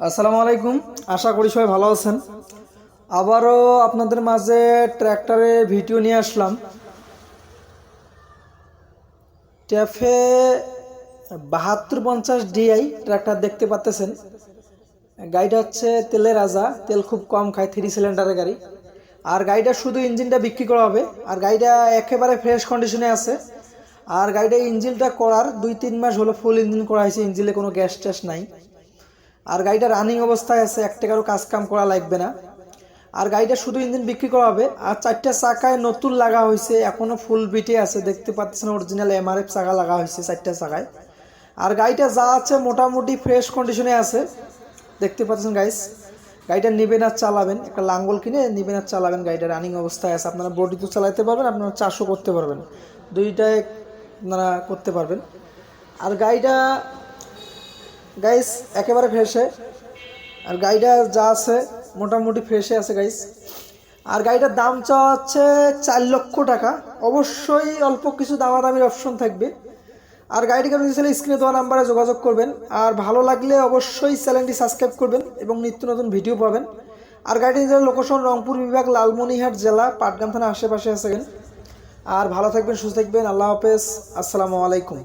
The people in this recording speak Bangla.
আসসালামু আলাইকুম। আশা করি সবাই ভালো আছেন। আবারও আপনাদের মাঝে ট্র্যাক্টরে ভিডিও নিয়ে আসলাম। ট্যাফে বাহাত্তর পঞ্চাশ ডিআই ট্র্যাক্টর দেখতে পাচ্তেছেন। গাড়িটা হচ্ছে তেলের রাজা তেল খুব কম খায়, থ্রি সিলিন্ডারের গাড়ি। আর গাড়িটা শুধু ইঞ্জিনটা বিক্রি করা হবে। আর গাড়িটা একেবারে ফ্রেশ কন্ডিশনে আছে। আর গাড়িটা ইঞ্জিনটা করার দুই তিন মাস হলো ফুল ইঞ্জিন করা হয়েছে। ইঞ্জিনে কোনো গ্যাস ট্যাস নাই। আর গাড়িটা রানিং অবস্থায় আছে, এক টাকারও কাজ কাম করা লাগবে না। আর গাড়িটা শুধু ইঞ্জিন বিক্রি করা হবে। আর চারটা চাকায় নতুন লাগা হয়েছে এখনও ফুল বিটে আছে, দেখতে পাচ্ছেন অরিজিনাল এমআরএফ চাকা লাগা হয়েছে চারটা চাকায়। আর গাড়িটা যা আছে মোটামুটি ফ্রেশ কন্ডিশনে আছে। দেখতে পাচ্ছেন গাইস গাড়িটা নেবেন আর চালাবেন। একটা লাঙ্গল কিনে নেবেন আর চালাবেন, গাড়িটা রানিং অবস্থায় আছে। আপনারা বডি তো চালাতে পারবেন, আপনারা চাষও করতে পারবেন। দুইটায় আপনারা করতে পারবেন। আর গাড়িটা গাইস একেবারে ফ্রেশে আর গাড়িটা যা আছে, মোটামুটি ফ্রেশে আছে গাইস আর গাড়িটার দাম চাওয়া হচ্ছে চার লক্ষ টাকা। অবশ্যই অল্প কিছু দামাদামির অপশন থাকবে। আর গাড়িটিকে আপনি চাইলে স্ক্রিনে দেওয়া নাম্বারে যোগাযোগ করবেন। আর ভালো লাগলে অবশ্যই চ্যানেলটি সাবস্ক্রাইব করবেন এবং নিত্য নতুন ভিডিও পাবেন। আর গাড়িটি যে লোকেশন রংপুর বিভাগ লালমনিহাট জেলা, পাটগ্রাম থানা আশেপাশে আছে আর ভালো থাকবেন, সুস্থ থাকবেন। আল্লাহ হাফেজ। আসসালামু আলাইকুম।